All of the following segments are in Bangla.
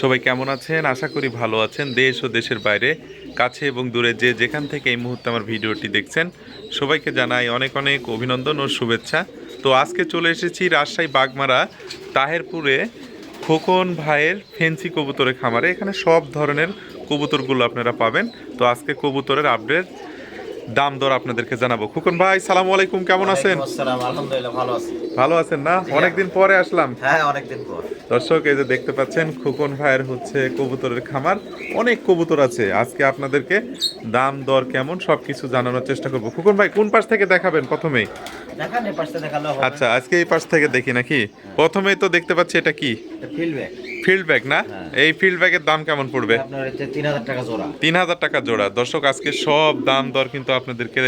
সবাই কেমন আছেন? আশা করি ভালো আছেন। দেশ ও দেশের বাইরে, কাছে এবং দূরে যে যেখান থেকে এই মুহূর্তে আমার ভিডিওটি দেখছেন, সবাইকে জানাই অনেক অনেক অভিনন্দন ও শুভেচ্ছা। তো আজকে চলে এসেছি রাজশাহী বাগমারা, তাহেরপুরে খোকন ভাইয়ের ফেন্সি কবুতরের খামারে। এখানে সব ধরনের কবুতরগুলো আপনারা পাবেন। তো আজকে কবুতরের আপডেট দাম দর আপনাদেরকে জানাব। খোকন ভাই, সালাম আলাইকুম। কেমন আছেন? আলহামদুলিল্লাহ, ভালো আছি। ভালো আছেন না? অনেকদিন পরে আসলাম। হ্যাঁ অনেকদিন পর। দর্শক এই যে দেখতে পাচ্ছেন খোকন ভাইয়ের হচ্ছে কবুতরের খামার। অনেক কবুতর আছে। আজকে আপনাদেরকে দাম দর কেমন সবকিছু জানানোর চেষ্টা করব। খোকন ভাই কোন পাশ থেকে দেখাবেন হবে। আচ্ছা আজকে এই পাশ থেকে দেখি নাকি? প্রথমেই তো দেখতে পাচ্ছি এটা কি? ফিল্ড ব্যাগ না? হ্যাঁ। এই ফিল্ড ব্যাগের দাম কেমন পড়বে? তিন হাজার টাকা জোড়া। দর্শক আজকে সব দাম দর কিন্তু আপনাদেরকে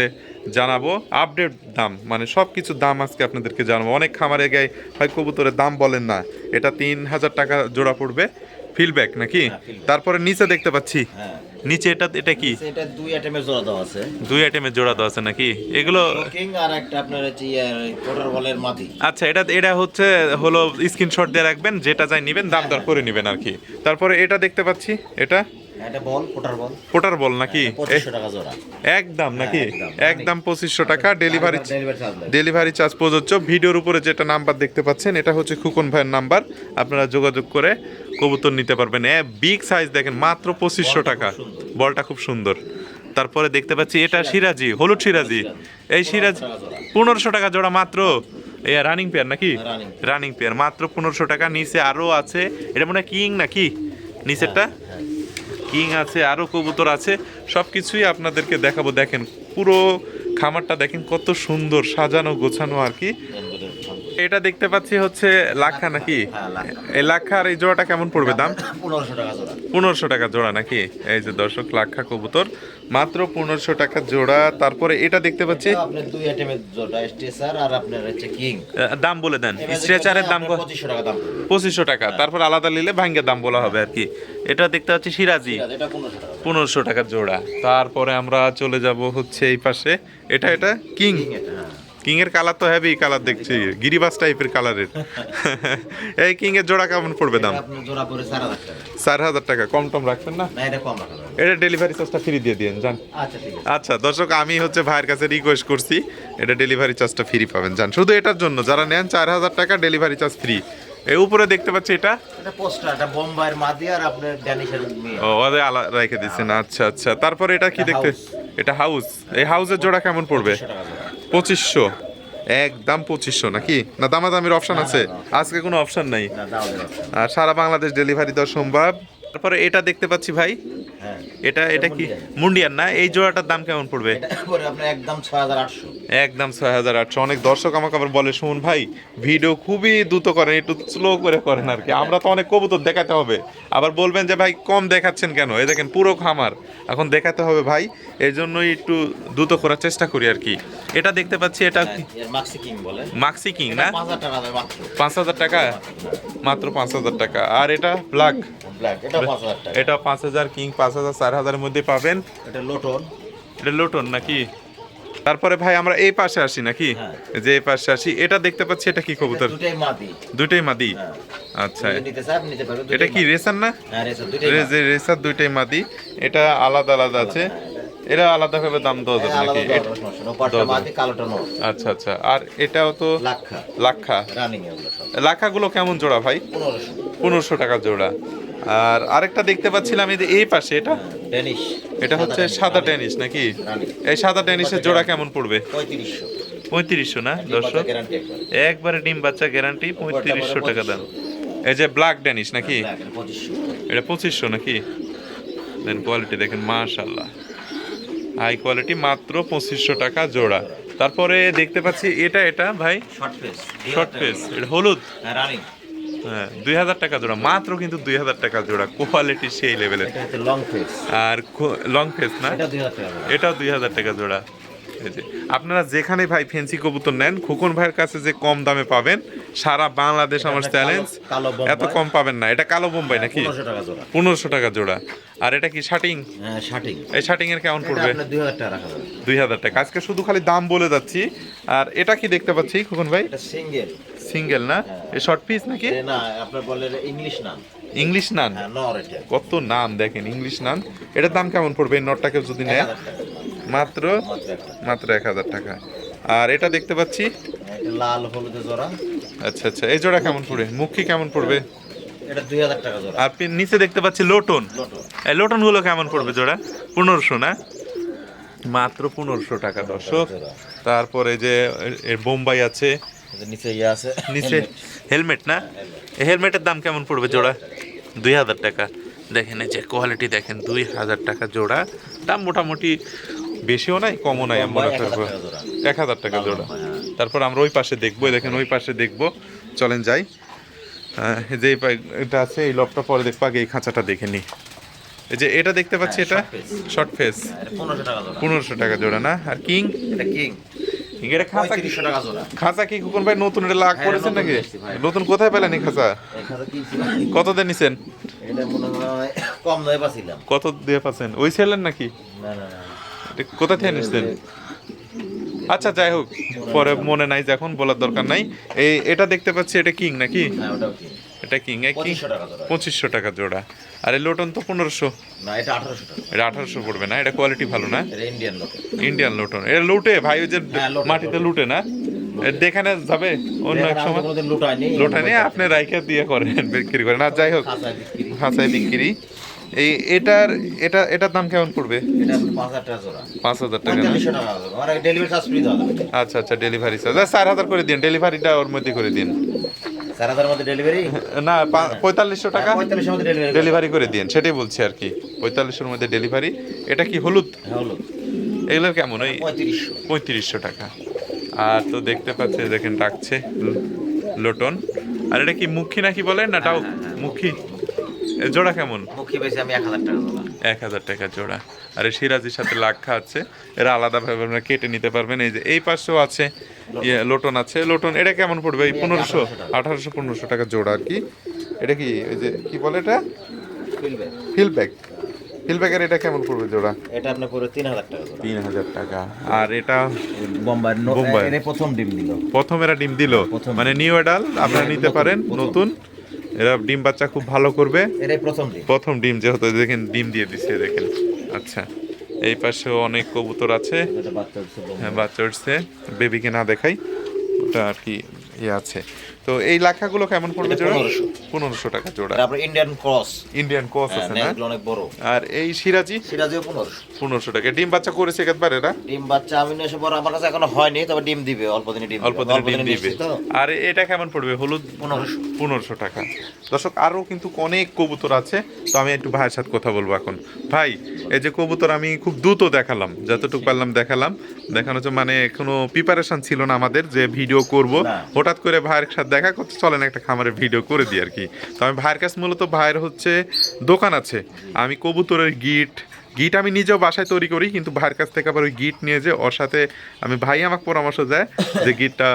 জানাব। আপডেট দাম মানে সব কিছু দাম আজকে আপনাদেরকে জানাব। অনেক খামারে গায়ে হয় কবুতরের দাম বলেন না এটা তিন হাজার টাকা জোড়া পড়বে। ফিল্ডব্যাক নাকি? হ্যাঁ। তারপরে নিচে দেখতে পাচ্ছি। হ্যাঁ। নিচে এটা এটা কি? এটা দুই আইটেমের জোড়া দেওয়া আছে। দুই আইটেমের জোড়া দেওয়া আছে নাকি? এগুলো কিং আর একটা আপনার হচ্ছে কোটার বলের মাটি আচ্ছা এটা এটা হচ্ছে হলো স্ক্রিনশট দিয়ে রাখবেন যেটা যাই নেবেন দাম দর করে নেবেন আর কি। তারপরে এটা দেখতে পাচ্ছি এটা? এটা বল পোটার বল। নাকি? পঁচিশশো টাকা জোড়া। একদম নাকি? একদম। টাকা ডেলিভারি ডেলিভারি চার্জ প্রযোজ্য। ভিডিওর উপরে যেটা নাম্বার দেখতে পাচ্ছেন এটা হচ্ছে খুকন ভাইয়ের নাম্বার আপনারা যোগাযোগ করে কবুতর নিতে পারবেন। এ বিগ সাইজ দেখেন মাত্র পঁচিশশো টাকা। বলটা খুব সুন্দর। তারপরে দেখতে পাচ্ছি এটা সিরাজি। হলুদ সিরাজি। এই সিরাজ পনেরোশো টাকা জোড়া। মাত্র? এ রানিং পেয়ার নাকি? রানিং পেয়ার মাত্র পনেরোশো টাকা। নিচে আরও আছে। এটা মনে হয় কিং নাকি? নিচেরটা? হ্যাঁ। কিং আছে আরও কবুতর আছে সব কিছুই আপনাদেরকে দেখাবো দেখেন, পুরো খামারটা দেখেন কত সুন্দর সাজানো গোছানো আর কি। এটা দেখতে পাচ্ছি হচ্ছে লাখা নাকি? হ্যাঁ, এই লাখার এই জোড়াটা কেমন পড়বে দাম? পনেরোশো টাকা জোড়া। পনেরোশো টাকা জোড়া নাকি? এই যে দর্শক লাখা কবুতর। মাত্র পনেরোশো টাকা জোড়া। তারপরে এটা দেখতে পাচ্ছি। দাম বলে দেন। স্ট্রেচারের দাম পঁচিশশো টাকা দাম। পঁচিশশো টাকা। তারপর আলাদা নিলে ভাঙ্গে দাম বলা হবে আর কি। এটা দেখতে পাচ্ছি সিরাজি। পনেরোশো টাকা। জোড়া। তারপরে আমরা চলে যাব হচ্ছে এই পাশে। এটা এটা? কিং কিং হ্যাঁ এর কালার তো হেভি কালার দেখছি গিরিবাস টাইপের কালারের। এই কিং এর জোড়া কেমন পড়বে দাম? জোড়া পড়ে হাজার টাকা। চার হাজার টাকা কম টম রাখবেন না? না এটা কম রাখা যাবে এটা ডেলিভারি চার্জটা ফ্রি দিয়ে দিন জান আচ্ছা ঠিক আছে। আচ্ছা দর্শক আমি হচ্ছে ভাইয়ের কাছে রিকোয়েস্ট করছি এটা ডেলিভারি চার্জটা ফ্রি পাবেন জান শুধু এটার জন্য যারা নেন চার হাজার টাকা ডেলিভারি চার্জ ফ্রি এই উপরে দেখতে পাচ্ছি এটা? এটা পোস্টার এটা বোম্বাইয়ের মাদি আর আপনার ড্যানিশের মেয়ে। ও ওদের আলাদা রেখে দিচ্ছেন আচ্ছা আচ্ছা। তারপরে এটা কি দেখতে? এটা হাউস এই হাউসের জোড়া কেমন পড়বে? 200 টাকা জোড়া। পঁচিশশো। একদম পঁচিশশো নাকি? না দামা দামের অপশান আছে? আজকে কোনো অপশান নাই। আর সারা বাংলাদেশ ডেলিভারি দেওয়া সম্ভব। তারপরে এটা দেখতে পাচ্ছি ভাই। হ্যাঁ। এটা এটা কি? মুন্ডিয়ান। না? এই জোড়াটার দাম কেমন পড়বে? একদম ছয় হাজার আটশো। একদম ছয় হাজার আটশো। অনেক দর্শক আমাকে আবার বলে শুন ভাই ভিডিও খুবই দ্রুত করেন একটু স্লো করে করেন আর কি। আমরা তো অনেক কবুতর দেখাতে হবে। আবার বলবেন যে ভাই কম দেখাচ্ছেন কেন? এই দেখেন পুরো খামার। এখন দেখাতে হবে ভাই এই জন্যই একটু দ্রুত করার চেষ্টা করি আর কি। এটা দেখতে পাচ্ছি এটা মাক্সি কিং বলে। মাক্সি কিং না? পাঁচ হাজার টাকা মাত্র। পাঁচ হাজার টাকা? আর এটা ব্ল্যাক ব্ল্যাক এটা পাঁচ হাজার কিং পাঁচ হাজার চার হাজারের মধ্যে পাবেন। এটা লোটন। এটা লোটন নাকি? তারপরে ভাই আমরা এই পাশে আসি নাকি? হ্যাঁ। যে এই পাশে আসি। এটা দেখতে পাচ্ছি এটা কি কবুতর? দুটাই মাদি। দুইটাই মাদি? হ্যাঁ। আচ্ছা। এটা কি। রেসার না? হ্যাঁ রেসার দুইটাই মাদি। এটা আলাদা আলাদা আছে। এরা আলাদা ভাবে দাম দেওয়া যাবে। নাকি আচ্ছা আচ্ছা। আর এটাও তো রানিং এগুলো সব। লাক্ষাগুলো কেমন জোড়া ভাই? পনেরোশো টাকা জোড়া। আর আরেকটা দেখতে পাচ্ছিলাম এই যে এই পাশে এটা? ড্যানিশ এটা হচ্ছে সাদা টেনিস। নাকি? এই সাদা টেনিসের জোড়া কেমন পড়বে? পঁয়ত্রিশশো। পঁয়ত্রিশশো না দর্শক? একবার। ডিম বাচ্চা গ্যারান্টি পঁয়ত্রিশশো টাকা দাম। এই যে ব্ল্যাক ড্যানিশ নাকি? ব্ল্যাক, এটা পঁচিশশো। এটা পঁচিশশো নাকি? দেন কোয়ালিটি দেখেন মাশাল্লাহ হাই কোয়ালিটি মাত্র পঁচিশশো টাকা জোড়া। তারপরে দেখতে পাচ্ছি এটা এটা ভাই? শর্ট ফেস শর্ট ফেস এটা হলুদ? রানিং। হ্যাঁ দুই হাজার টাকা জোড়া মাত্র কিন্তু দুই হাজার টাকা জোড়া কোয়ালিটি সেই লেভেলের লং ফেস আর লং ফেস না। এটাও দুই হাজার টাকা জোড়া। আপনারা যেখানে ভাই ফেন্সি কবুতর নেন খোকন ভাইয়ের কাছে যে কম দামে পাবেন সারা বাংলাদেশ আমার চ্যালেঞ্জ। এত কম পাবেন না। এটা কালো বোম্বাই নাকি? পনেরোশো টাকা জোড়া। আর এটা কি শার্টিং হ্যাঁ শার্টিং এই শার্টিং এর কেমন পড়বে? দুই হাজার টাকা। আজকে শুধু খালি দাম বলে যাচ্ছি। আর এটা কি দেখতে পাচ্ছি খোকন ভাই? এটা সিঙ্গেল। সিঙ্গেল না? হ্যাঁ। এই শর্ট পিস নাকি? না আপনার বলে ইংলিশ নাম ইংলিশ নান হ্যাঁ কত নাম দেখেন ইংলিশ নান এটার দাম কেমন পড়বে? এই নটটাকে যদি নেয়? মাত্র? মাত্র এক হাজার। টাকা। আর এটা দেখতে পাচ্ছি? লাল হলুদে জোড়া। আচ্ছা আচ্ছা। এই জোড়া কেমন পড়বে? মুখী কেমন পড়বে? এটা দুই হাজার টাকা জোড়া। নিচে দেখতে পাচ্ছি লোটন। লোটো এই লোটনগুলো কেমন পড়বে জোড়া? পনেরোশো না? মাত্র পনেরোশো টাকা দর্শক। তারপরে যে বোম্বাই আছে নিচে ইয়ে আছে। নিচে হেলমেট না? এই হেলমেটের দাম কেমন পড়বে জোড়া? দুই হাজার টাকা। দেখেন এই যে কোয়ালিটি দেখেন দুই হাজার টাকা জোড়া। দাম মোটামুটি বেশিও নাই কমও নাই আমি এক করব। এক হাজার টাকা জোড়া। হ্যাঁ। তারপর আমরা ওই পাশে দেখব দেখেন ওই পাশে দেখব। চলেন যাই। যে এটা আছে এই লবটা পরে দেখব আগে এই খাঁচাটা দেখে নিই। এই যে এটা দেখতে পাচ্ছি হ্যাঁ, এটা? শর্ট ফেস পনেরোশো টাকা জোড়া না? আর কিং? এটা কিং। এটা খাঁচা কি? পঁয়ত্রিশশো টাকা জোড়া। খাঁচা কি কোন ভাই নতুন এটা লাগ হ্যাঁ, করেছেন নাকি? নতুন কোথায় পেলেন এই খাঁচা? কত দিয়ে নিছেন? এটা মনে হয় কম নয় পাচ্ছিলাম। কত দিয়ে পাচ্ছেন? ওই ছেলেন নাকি? না না না। এটা কোথা থেকে আচ্ছা যাই হোক পরে মনে নাই যে এখন বলার দরকার নাই। এই এটা দেখতে পাচ্ছি এটা কিং নাকি? হ্যাঁ ওটাও কিং। এটা কিং এ কিং? পঁচিশশো টাকা জোড়া। আর এই লোটন তো পনেরোশো। না এটা আঠারোশো টাকা। এটা আঠারোশো পড়বে না? এটা কোয়ালিটি ভালো না? ইন্ডিয়ান লোটন এটা লুটে ভাই ওই যে হ্যাঁ, মাটিতে লুটে। না? দেখানে যাবে? অন্য এক সময়? লোটা নিয়ে আপনি রাইখা দিয়ে করেন বিক্রি করেন। আর যাই হোক খাঁচায় বিক্রি। এই এটার এটা এটার দাম কেমন পড়বে? পাঁচ হাজার টাকা জোড়া। পাঁচ হাজার টাকা না? পঁয়তাল্লিশশো টাকা জোড়া। আমার ডেলিভারি চার্জ ফ্রি দেওয়া যাবে। আচ্ছা আচ্ছা ডেলিভারি চার্জ চার হাজার করে দিন। ডেলিভারিটা ওর মধ্যে করে দিন। চার হাজার মধ্যে ডেলিভারি না পঁয়তাল্লিশশো টাকা পঁয়তাল্লিশের মধ্যে ডেলিভারি ডেলিভারি করে দিন সেটাই বলছি আর কি। পঁয়তাল্লিশশোর মধ্যে ডেলিভারি এটা কি হলুদ? হলুদ। হলো এগুলোর কেমন? ওই পঁয়ত্রিশশো। পঁয়ত্রিশশো টাকা। আর তো দেখতে পাচ্ছে দেখেন ডাকছে লোটন। আর এটা কি মুখী নাকি বলেন না হ্যাঁ, মুখী। জোড়া কেমন? মুখী বেশি আমি এক হাজার টাকা জোড়া। এক হাজার টাকা জোড়া। আর এই সিরাজির সাথে লাক্ষা আছে এরা আলাদাভাবে আপনারা কেটে নিতে পারবেন। এই যে এই পাশেও আছে ইয়ে লোটন আছে। লোটন এটা কেমন পড়বে? এই পনেরোশো আঠারোশো পনেরোশো টাকা জোড়া আর কি। এটা কি ওই যে কি বলে এটা? ফিল ব্যাগ ফিলব্যাগের এটা কেমন পড়বে জোড়া? এটা আপনার পুরো তিন হাজার টাকা তিন হাজার টাকা। আর এটা বোম্বাই বোম্বাই। প্রথম ডিম দিল। প্রথম এরা ডিম দিল। মানে নিউ এডাল আপনারা হ্যাঁ, নিতে পারেন নতুন। এরা ডিম বাচ্চা খুব ভালো করবে। এটাই প্রথম ডিম। প্রথম ডিম যেহেতু দেখেন ডিম দিয়ে দিছে দেখেন। আচ্ছা এই পাশেও অনেক কবুতর আছে। হ্যাঁ বাচ্চা উঠছে। বেবিকে না দেখাই ওটা আর কি ইয়ে আছে। তো এই লাখাগুলো কেমন পড়বে জোড়া? 1500 পনেরোশো টাকা জোড়া। আপনার ইন্ডিয়ান ক্রস ইন্ডিয়ান হ্যাঁ আছে না? অনেক বড়। আর এই সিরাজি? দিয়ে পনেরোশো। পনেরোশো টাকা। ডিম বাচ্চা করেছে একবার এরা ডিম বাচ্চা আমি এসে পর আমার কাছে এখনও হয়নি তবে ডিম দিবে অল্প দিনে ডিম অল্প দিনে ডিম দিবে। আর এটা কেমন পড়বে? হলুদ? পনেরোশো। পনেরোশো টাকা। দর্শক আরও কিন্তু অনেক কবুতর আছে তো আমি একটু ভাইয়ের সাথে কথা বলব এখন। ভাই এই যে কবুতর আমি খুব দ্রুত দেখালাম যতটুকু পারলাম দেখালাম। দেখানো হচ্ছে মানে কোনো প্রিপারেশন ছিল না আমাদের যে ভিডিও করব। হঠাৎ করে ভাইয়ের সাথে দেখা করতে চলেন একটা খামারের ভিডিও করে দিই আর কি। তো আমি ভাইয়ের কাছে মূলত ভাইয়ের হচ্ছে দোকান আছে। আমি কবুতরের গিট গিট আমি নিজেও বাসায় তৈরি করি কিন্তু ভাইয়ের কাছ থেকে আবার ওই গিট নিয়ে যে ওর সাথে আমি ভাই আমাকে পরামর্শ দেয় যে গিটটা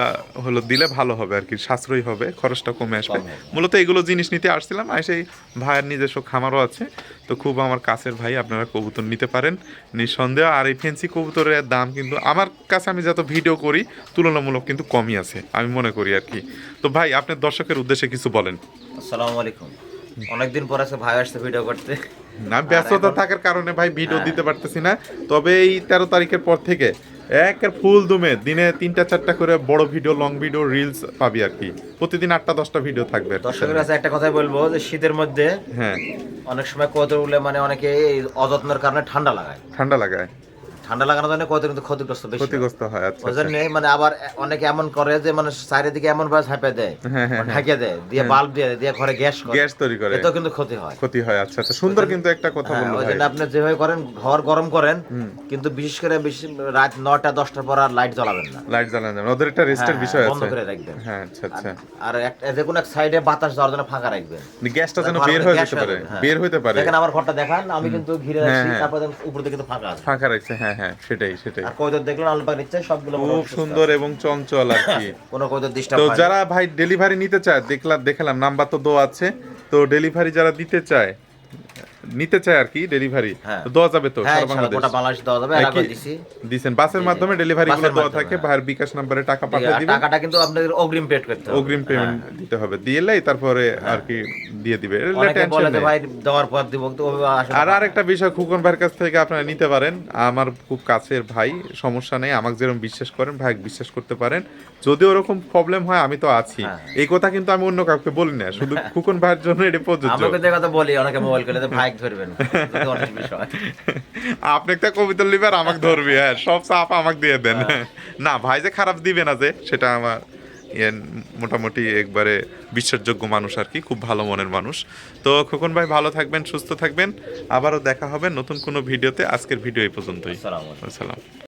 হলো দিলে ভালো হবে আর কি সাশ্রয়ী হবে খরচটা কমে আসবে। মূলত এগুলো জিনিস নিতে আসছিলাম আর সেই ভাইয়ের নিজস্ব খামারও আছে তো খুব আমার কাছের ভাই আপনারা কবুতর নিতে পারেন নিঃসন্দেহ। আর এই ফেন্সি কবুতরের দাম কিন্তু আমার কাছে আমি যত ভিডিও করি তুলনামূলক কিন্তু কমই আছে আমি মনে করি আর কি। তো ভাই আপনার দর্শকের উদ্দেশ্যে কিছু বলেন। আসসালামু আলাইকুম। অনেকদিন পর আছে ভাই আসছে ভিডিও করতে। না ব্যস্ততা থাকার কারণে ভাই ভিডিও দিতে পারতেছি না। তবে এই তেরো তারিখের পর থেকে একের ফুল দুমে দিনে তিনটা চারটা করে বড় ভিডিও লং ভিডিও রিলস পাবি আর কি। প্রতিদিন আটটা দশটা ভিডিও থাকবে। দর্শকের কাছে একটা কথাই বলব যে শীতের মধ্যে হ্যাঁ। অনেক সময় কত উঠলে মানে অনেকে এই অযত্নের কারণে ঠান্ডা লাগায়। ঠান্ডা লাগায়। ঠান্ডা লাগানোর জন্য কৌতুক কিন্তু ক্ষতিগ্রস্ত বেশি ক্ষতিগ্রস্ত হয় আচ্ছা ওই আচ্ছা। জন্য মানে আবার অনেকে এমন করে যে মানে চারিদিকে এমন ভাবে ঝাঁপে দেয় হ্যাঁ, হ্যাঁ, ঢাকিয়ে দেয় দিয়ে বাল্ব দিয়ে দিয়ে ঘরে গ্যাস করে। গ্যাস তৈরি করে। এতেও কিন্তু ক্ষতি হয়। ক্ষতি হয় আচ্ছা আচ্ছা। সুন্দর কিন্তু একটা কথা হ্যাঁ, বলল ওই জন্য আপনি যেভাবে করেন ঘর গরম করেন কিন্তু বিশেষ করে বেশি রাত নটা দশটার পর আর লাইট জ্বালাবেন না। লাইট জ্বালানো না। ওদের একটা রেস্টের হ্যাঁ, বিষয় বন্ধ করে রাখবেন। হ্যাঁ আচ্ছা আচ্ছা। আর একটা যে কোনো এক সাইডে বাতাস যাওয়ার জন্য ফাঁকা রাখবেন। গ্যাসটা যেন ঘরের বের হয়ে যেতে পারে হয়ে হ্যাঁ। বের হইতে পারে। দেখেন আমার ঘরটা দেখান আমি কিন্তু ঘিরে হ্যাঁ, রাখছি হ্যাঁ। তারপর উপর দিকে কিন্তু ফাঁকা আছে। ফাঁকা রাখছে হ্যাঁ। হ্যাঁ সেটাই সেটাই। আর দেখলেন আলু নিচ্ছে সবগুলো খুব সুন্দর এবং চঞ্চল আর কি। কোনো কয়তো ডিস্টার্ব তো যারা ভাই ডেলিভারি নিতে চায় দেখলাম দেখালাম নাম্বার তো দেওয়া আছে। তো ডেলিভারি যারা দিতে চায় নিতে চায় আর কি ডেলিভারি হ্যাঁ। দেওয়া যাবে তো হ্যাঁ সারা বাংলাদেশ গোটা বাংলাদেশ। দেওয়া যাবে হ্যাঁ, এর দিছি। দিছেন বাসের মাধ্যমে ডেলিভারি গুলো দেওয়া থাকে হ্যাঁ। ভাইয়ের বিকাশ নাম্বারে টাকা পাঠিয়ে আর দিবেন। টাকাটা কিন্তু আপনাদের অগ্রিম পেড করতে হবে। অগ্রিম পেমেন্ট দিতে হবে দিলেই তারপরে আর কি দিয়ে দিবে বলে ভাই দেওয়ার পর দিব তো আর আরেকটা বিষয় খুকন ভাইয়ের কাছ থেকে আপনারা নিতে পারেন। আমার খুব কাছের ভাই সমস্যা নেই আমাকে যেরকম বিশ্বাস করেন ভাই বিশ্বাস করতে পারেন। যদি ওরকম প্রবলেম হয় আমি তো আছি। হ্যাঁ। এই কথা কিন্তু আমি অন্য কাউকে বলি না শুধু খুকন ভাইয়ের জন্য এটা প্রযোজ্য। কিন্তু এই কথা বলি অনেকে মোবাইল করে যে ভাই ধরবেন। আপনি একটা কবিতা লিবে আর আমাকে ধরবি হ্যাঁ। সব চাপ আমাকে দিয়ে দেন। না ভাই যে খারাপ দিবে না যে সেটা আমার ইয়ে মোটামুটি একবারে বিশ্বাসযোগ্য মানুষ আর কি খুব ভালো মনের মানুষ। তো খোকন ভাই ভালো থাকবেন সুস্থ থাকবেন। আবারও দেখা হবে নতুন কোনো ভিডিওতে। আজকের ভিডিও এই পর্যন্তই। আসসালাম।